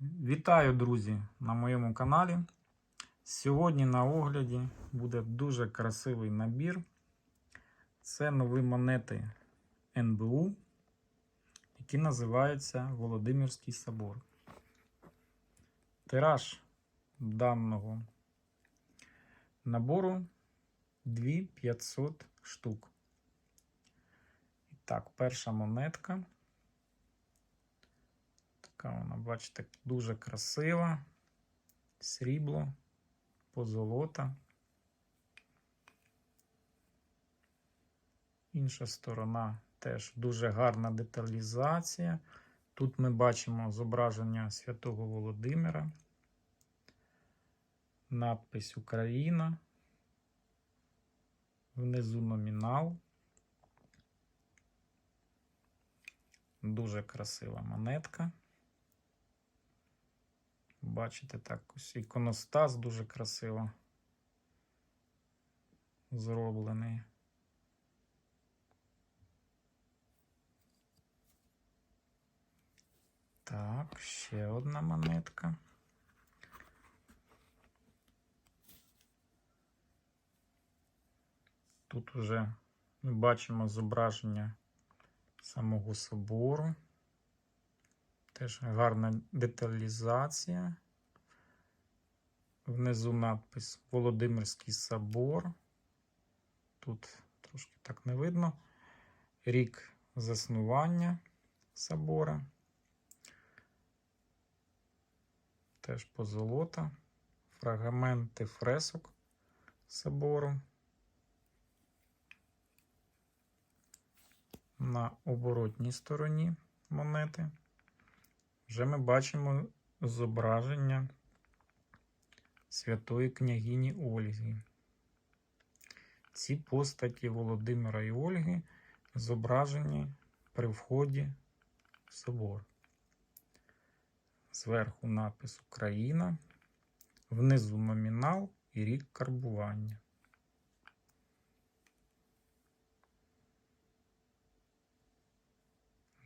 Вітаю, друзі, на моєму каналі. Сьогодні на огляді буде дуже красивий набір. Це нові монети НБУ, які називаються Володимирський собор. Тираж даного набору 2500 штук. І так, перша монетка. Бачите, дуже красива. Срібло, позолота. Інша сторона теж дуже гарна деталізація. Тут ми бачимо зображення святого Володимира, надпись Україна, внизу номінал. Дуже красива монетка. Бачите, так ось іконостас дуже красиво зроблений. Так, ще одна монетка. Тут уже ми бачимо зображення самого собору. Теж гарна деталізація. Внизу надпис Володимирський собор. Тут трошки так не видно. Рік заснування собора. Теж позолота. Фрагменти фресок собору. На оборотній стороні монети вже ми бачимо зображення святої княгині Ольги. Ці постаті Володимира і Ольги зображені при вході в собор. Зверху напис Україна, внизу номінал і рік карбування.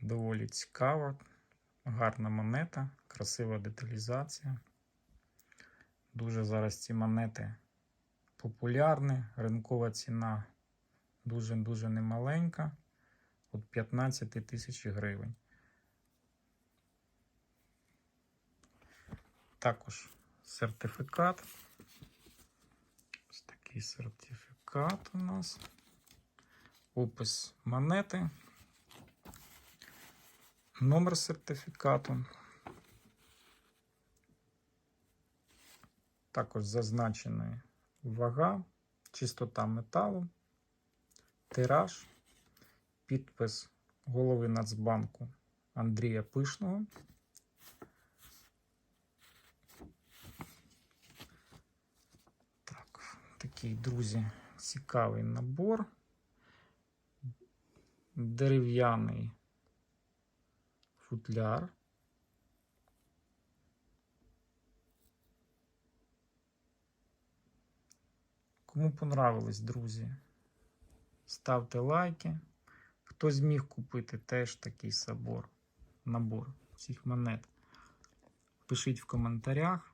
Доволі цікаво. Гарна монета, красива деталізація. Дуже зараз ці монети популярні. Ринкова ціна дуже-дуже немаленька. От 15 тисяч гривень. Також сертифікат. Ось такий сертифікат у нас. Опис монети. Номер сертифікату. Також зазначена вага, чистота металу, тираж, підпис голови Нацбанку Андрія Пишного. Так, такий, друзі, цікавий набор. Дерев'яний футляр. Кому понравилось, друзі, ставте лайки. Хто зміг купити теж такий собор, набор цих монет, пишіть в коментарях.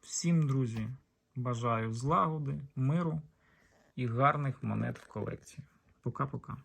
Всім, друзі, бажаю злагоди, миру і гарних монет в колекції. Пока-пока.